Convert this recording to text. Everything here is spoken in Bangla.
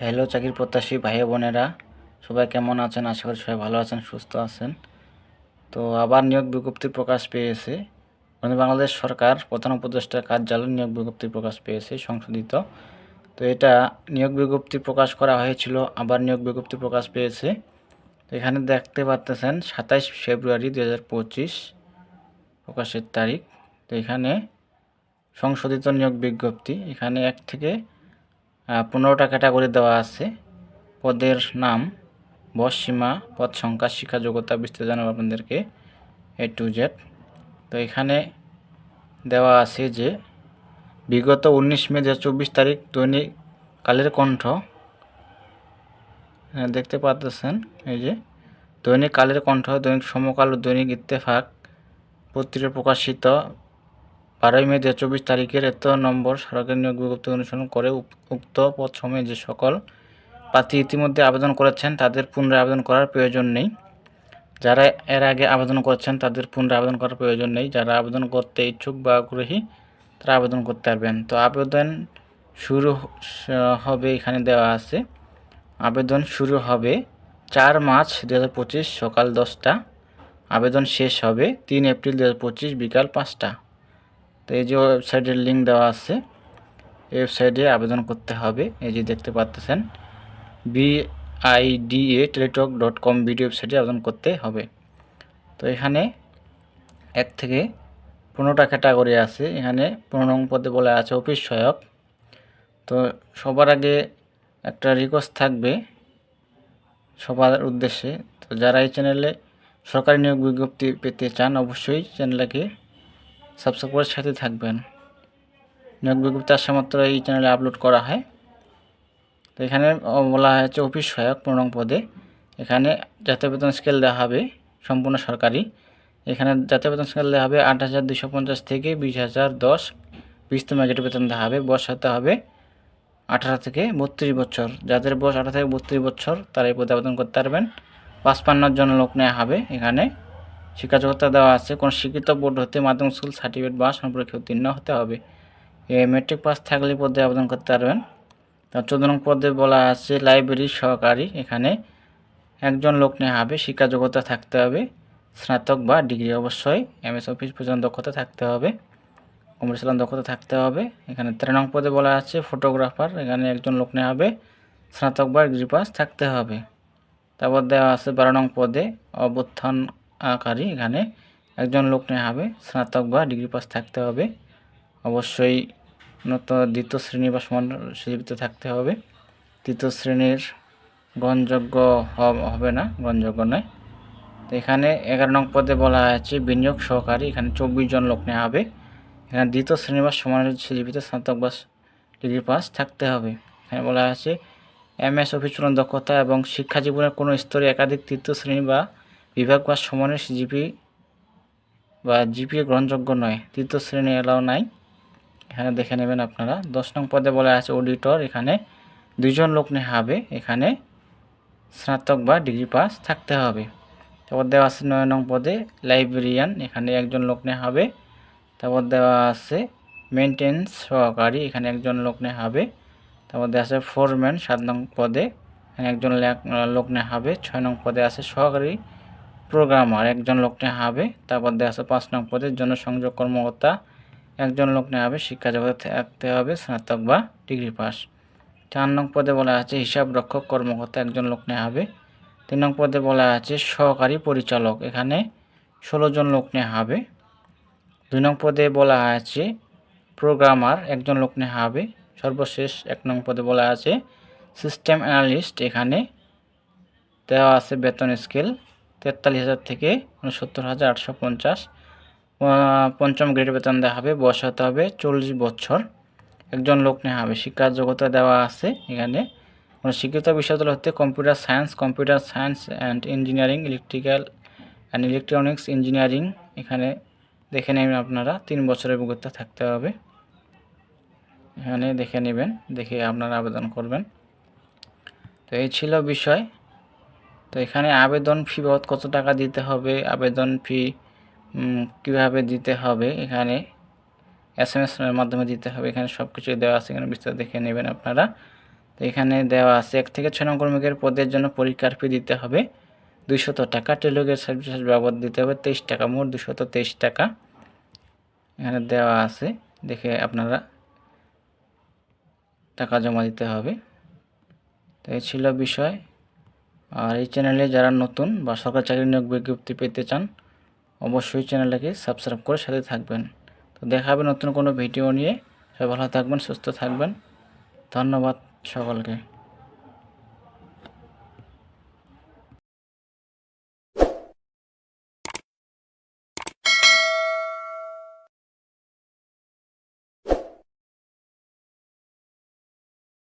হ্যালো চাকরি প্রত্যাশী ভাই বোনেরা, সবাই কেমন আছেন? আশা করি সবাই ভালো আছেন, সুস্থ আছেন। তো আবার নিয়োগ বিজ্ঞপ্তি প্রকাশ পেয়েছে। বাংলাদেশ সরকার প্রধান উপদেষ্টার কার্যালয় নিয়োগ বিজ্ঞপ্তি প্রকাশ পেয়েছে, সংশোধিত। তো এটা নিয়োগ বিজ্ঞপ্তি প্রকাশ করা হয়েছিল, আবার নিয়োগ বিজ্ঞপ্তি প্রকাশ পেয়েছে। তো এখানে দেখতে পাচ্তেছেন সাতাইশ ফেব্রুয়ারি দু হাজার পঁচিশ, প্রকাশের তারিখ। তো এখানে সংশোধিত নিয়োগ বিজ্ঞপ্তি, এখানে এক থেকে পনেরোটা ক্যাটাগরি দেওয়া আছে। পদের নাম বয়স সীমা পদ সংখ্যা শিক্ষা যোগ্যতা বিস্তারিত জানাব আপনাদেরকে এ টু জেড তো এখানে দেওয়া আছে যে বিগত উনিশ মে দু চব্বিশ তারিখ দৈনিক কালের কণ্ঠ। হ্যাঁ, দেখতে পাচ্ছেন এই যে দৈনিক কালের কণ্ঠ দৈনিক সমকাল ও দৈনিক ইত্তেফাক পত্রিকা প্রকাশিত বারোই মে দু চব্বিশ তারিখের এত নম্বর সরকারি নিয়োগ বিজ্ঞপ্তি অনুসরণ করে উক্ত পদ সময়ে যে সকল প্রার্থী ইতিমধ্যে আবেদন করেছেন, তাদের পুনরায় আবেদন করার প্রয়োজন নেই। যারা এর আগে আবেদন করেছেন, তাদের পুনরায় আবেদন করার প্রয়োজন নেই। যারা আবেদন করতে ইচ্ছুক বা আগ্রহী, তারা আবেদন করতে পারবেন। তো আবেদন শুরু হবে এখানে দেওয়া আছে। আবেদন শুরু হবে চার মার্চ দু হাজার পঁচিশ সকাল দশটা। আবেদন শেষ হবে তিন এপ্রিল দু হাজার পঁচিশ বিকাল পাঁচটা। তো এই যে ওয়েবসাইটের লিঙ্ক দেওয়া আছে, এই ওয়েবসাইটে আবেদন করতে হবে। এই যে দেখতে পাচ্তেছেন BIDA Teletalk dot com video ওয়েবসাইটে আবেদন করতে হবে। তো এখানে এক থেকে পনেরোটা ক্যাটাগরি আছে। এখানে পনেরো পদে বলা আছে অফিস সহায়ক। তো সবার আগে একটা রিকোয়েস্ট থাকবে সবার উদ্দেশ্যে। তো যারা এই চ্যানেলে সরকারি নিয়োগ বিজ্ঞপ্তি পেতে চান, অবশ্যই চ্যানেলটাকে সাবস্ক্রাইব করে সাথে থাকবেন। নিয়োগ বিজ্ঞপ্তি আসা মাত্র এই চ্যানেলে আপলোড করা হয়। তো এখানে বলা হয়েছে অফিস সহায়ক পনেরো পদে। এখানে জাতীয় বেতন স্কেল দেওয়া হবে সম্পূর্ণ সরকারি। এখানে জাতীয় বেতন স্কেল দেওয়া হবে আট হাজার দুশো পঞ্চাশ থেকে বিশ হাজার দশ। বিশতম গ্রেড বেতন দেওয়া হবে, বয়স হতে হবে আঠারো থেকে বত্রিশ বছর। যাদের বয়স আঠারো থেকে বত্রিশ বছর, তারা এই পদে আবেদন করতে পারবেন। পাঁচপান্নর জন্য লোক নেওয়া হবে এখানে। শিক্ষা যোগ্যতা দেওয়া আছে, কোন শিক্ষিত বোর্ড হতে মাধ্যমিক স্কুল সার্টিফিকেট বা সম্পর্কে উত্তীর্ণ হতে হবে। মেট্রিক পাস থাকলে পদে আবেদন করতে পারবেন। তো চোদ্দ নং পদে বলা আছে লাইব্রেরি সহকারী। এখানে একজন লোক নেওয়া হবে শিক্ষা যোগ্যতা থাকতে হবে। স্নাতক বা ডিগ্রি অবশ্যই এমএস অফিস পর্যন্ত দক্ষতা থাকতে হবে। কমার্শিয়াল দক্ষতা থাকতে হবে। এখানে তেরো নং পদে বলা আছে ফটোগ্রাফার এখানে একজন লোক নেওয়া হবে। স্নাতক বা ডিগ্রি পাস থাকতে হবে। তারপর দেওয়া আছে, বারো নং পদে অবস্থানকারী এখানে একজন লোক নেওয়া হবে। স্নাতক বা ডিগ্রি পাস থাকতে হবে। অবশ্যই উন্নত দ্বিতীয় শ্রেণি বা সমান জীবিত থাকতে হবে। তৃতীয় শ্রেণির গ্রহণযোগ্য হবে না, গ্রহণযোগ্য নয়। তো এখানে এগারো নং পদে বলা আছে বিনিয়োগ সহকারী। এখানে চব্বিশ জন লোক নেওয়া হবে। এখানে দ্বিতীয় শ্রেণি বা সমান জীবিত স্নাতক বা ডিগ্রি পাস থাকতে হবে। এখানে বলা আছে এম এস অফিস চূড়ান্ত দক্ষতা এবং শিক্ষা জীবনের কোনো স্তরে একাধিক তৃতীয় শ্রেণি বা বিভাগ বা সমানের জিপি বা জিপিএ গ্রহণযোগ্য নয়। তৃতীয় শ্রেণি এলাও নাই। এখানে দেখে নেবেন আপনারা। দশ নং পদে বলা আছে অডিটর এখানে দুইজন লোক নেওয়া হবে। এখানে স্নাতক বা ডিগ্রি পাস থাকতে হবে। তারপর দেওয়া আছে নয় নং পদে লাইব্রেরিয়ান। এখানে একজন লোক নেওয়া হবে। তারপর দেওয়া আছে মেনটেন্স সহকারী। এখানে একজন লোক নেওয়া হবে। তারপর দেওয়া আছে ফোরম্যান সাত নং পদে এখানে একজন লেক- নেওয়া হবে। ছয় নং পদে আছে সহকারী। প্রোগ্রামার একজন লোক নেওয়া হবে, তারপর দেওয়া আছে পাঁচ নং পদে জনসংযোগ কর্মকর্তা, একজন লোক নেওয়া হবে, শিক্ষা জগতে থাকতে হবে, স্নাতক বা ডিগ্রি পাস। চার নং পদে বলা আছে হিসাব রক্ষক কর্মকর্তা, একজন লোক নেওয়া হবে। তিন নং পদে বলা আছে সহকারী পরিচালক, এখানে ষোলো জন লোক নেওয়া হবে। দুই নং পদে বলা আছে প্রোগ্রামার একজন লোক নেওয়া হবে। সর্বশেষ এক নং পদে বলা আছে সিস্টেম অ্যানালিস্ট এখানে দেওয়া আছে বেতন স্কেল তেতাল্লিশ হাজার থেকে উনসত্তর হাজার আটশো পঞ্চাশ। পঞ্চম গ্রেড বেতন দেওয়া হবে, বয়স হতে হবে চল্লিশ বছর। একজন লোক নেওয়া হবে শিক্ষার যোগ্যতা দেওয়া আছে এখানে। শিক্ষিত বিশ্ববিদ্যালয় হতে computer science computer science and engineering, electrical and electronics engineering এখানে দেখে নেবেন আপনারা, তিন বছরের অভিজ্ঞতা থাকতে হবে। এখানে দেখে নেবেন, দেখে আপনারা আবেদন করবেন। তো এই ছিল বিষয়। তো এখানে আবেদন ফি বাবদ কত টাকা দিতে হবে? আবেদন ফি কীভাবে দিতে হবে? এখানে এস এম এস মাধ্যমে দিতে হবে। এখানে সব কিছু দেওয়া আছে। এখানে বিস্তারিত দেখে নেবেন আপনারা। তো এখানে দেওয়া আছে, এক থেকে ছয় নং পদের জন্য পরীক্ষার ফি দিতে হবে। দুইশত টাকা। টেলিগের সার্ভিস বাবদ দিতে হবে তেইশ টাকা। মোট দুশত তেইশ টাকা। এখানে দেওয়া আছে। দেখে আপনারা টাকা জমা দিতে হবে। তো এই ছিল বিষয়। আর এই চ্যানেলে যারা নতুন বা সরকারি চাকরি নিয়োগ বিজ্ঞপ্তি পেতে চান, অবশ্যই চ্যানেলটাকে সাবস্ক্রাইব করে সাথে থাকবেন। তো দেখা নতুন কোনো ভিডিও নিয়ে। সবাই ভালো থাকবেন, সুস্থ থাকবেন। ধন্যবাদ সকলকে।